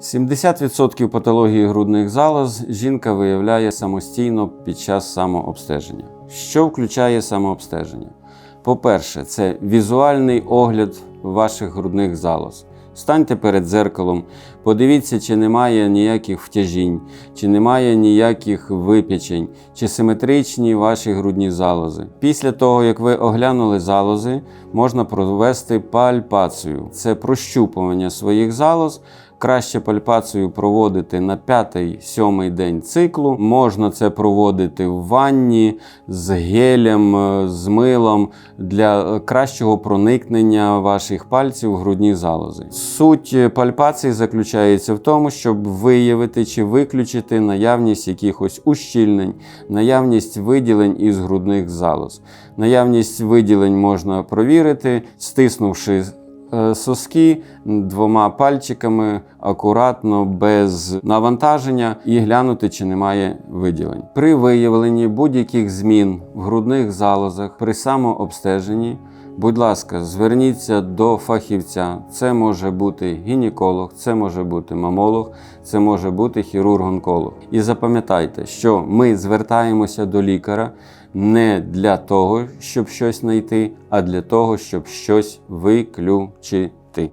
70% патології грудних залоз жінка виявляє самостійно під час самообстеження. Що включає самообстеження? По-перше, це візуальний огляд ваших грудних залоз. Станьте перед дзеркалом, подивіться, чи немає ніяких втяжінь, чи немає ніяких випічень, чи симетричні ваші грудні залози. Після того, як ви оглянули залози, можна провести пальпацію. Це прощупування своїх залоз. Краще пальпацію проводити на 5-7 день циклу. Можна це проводити в ванні з гелем, е, з милом для кращого проникнення ваших пальців в грудні залози. Суть е, пальпації заключається в тому, щоб виявити чи виключити наявність якихось ущільнень, наявність виділень із грудних залоз. Наявність виділень можна провірити, стиснувши е, соски двома пальчиками акуратно, без навантаження, і глянути, чи немає виділень. При виявленні будь-яких змін в грудних залозах при самообстеженні. Будь ласка, зверніться до фахівця. Це може бути гінеколог, це може бути мамолог, це може бути хірург-онколог. І запам'ятайте, що ми звертаємося до лікаря не для того, щоб щось знайти, а для того, щоб щось виключити.